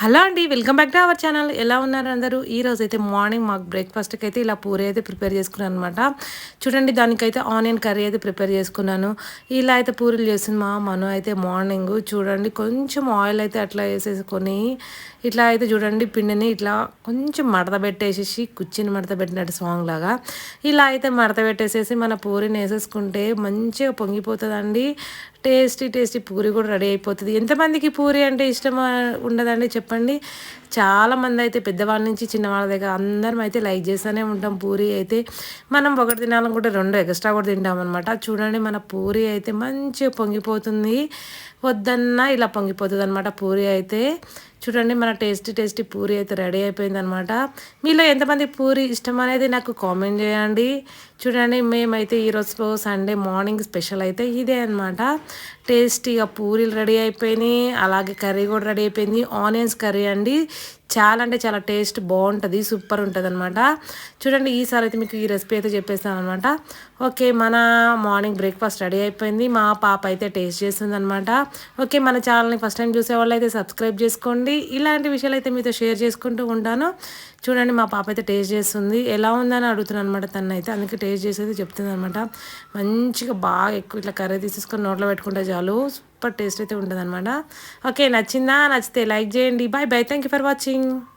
Hello అండి welcome back to our channel. ఎలా ఉన్నారు అందరూ? ఈ రోజు అయితే మార్నింగ్ మాకు బ్రేక్ఫాస్ట్కి అయితే ఇలా పూరి అయితే ప్రిపేర్ చేసుకున్నాను అనమాట చూడండి దానికైతే ఆనియన్ కర్రీ అయితే ప్రిపేర్ చేసుకున్నాను. ఇలా అయితే పూరీలు చేసింది మా మనం అయితే మార్నింగ్. చూడండి కొంచెం ఆయిల్ అయితే అట్లా వేసేసుకొని ఇట్లా అయితే చూడండి పిండిని ఇట్లా కొంచెం మడత పెట్టేసేసి కుచ్చిని మడత పెట్టినట్టు సాంగ్ లాగా. ఇలా అయితే మడత పెట్టేసేసి మన పూరిని వేసేసుకుంటే మంచిగా పొంగిపోతుందండి. టేస్టీ టేస్టీ పూరి కూడా రెడీ అయిపోతుంది. ఎంతమందికి పూరి అంటే ఇష్టం ఉండదండి? చెప్పండి. చాలామంది అయితే పెద్దవాళ్ళ నుంచి చిన్నవాళ్ళ దగ్గర అందరం అయితే లైక్ చేస్తూనే ఉంటాం. పూరి అయితే మనం ఒకటి తినాలనుకుంటే రెండు ఎక్స్ట్రా కూడా తింటాం అనమాట చూడండి మన పూరి అయితే మంచిగా పొంగిపోతుంది. వద్దన్నా ఇలా పొంగిపోతుంది అనమాట పూరి అయితే. చూడండి మన టేస్టీ టేస్టీ పూరి అయితే రెడీ అయిపోయింది అనమాట మీలో ఎంతమంది పూరి ఇష్టం అనేది నాకు కామెంట్ చేయండి. చూడండి మేమైతే ఈరోజు సండే మార్నింగ్ స్పెషల్ అయితే ఇదే అనమాట టేస్టీగా పూరీలు రెడీ అయిపోయినాయి అలాగే కర్రీ కూడా రెడీ అయిపోయింది. ఆనియన్స్ కర్రీ అండి. చాలా అంటే చాలా టేస్ట్ బాగుంటుంది సూపర్ ఉంటుంది అనమాట చూడండి ఈసారి అయితే మీకు ఈ రెసిపీ అయితే చెప్పేస్తాను అనమాట ఓకే మన మార్నింగ్ బ్రేక్ఫాస్ట్ రెడీ అయిపోయింది. మా పాప అయితే టేస్ట్ చేస్తుంది అనమాట ఓకే మన ఛానల్ని ఫస్ట్ టైం చూసే వాళ్ళు అయితే సబ్స్క్రైబ్ చేసుకోండి. ఇలాంటి విషయాలు అయితే మీతో షేర్ చేసుకుంటూ ఉంటాను. చూడండి మా పాప అయితే టేస్ట్ చేస్తుంది. ఎలా ఉందని అడుగుతున్నాను అనమాట తను అయితే అందుకే టేస్ట్ చేసేది చెప్తుంది అనమాట మంచిగా బాగా ఎక్కువ ఇట్లా కర్రీ తీసేసుకొని నోట్లో పెట్టుకుంటే చాలు. సూపర్ టేస్ట్ అయితే ఉంటుంది ఓకే నచ్చిందా? నచ్చితే లైక్ చేయండి. Bye bye. Thank you for watching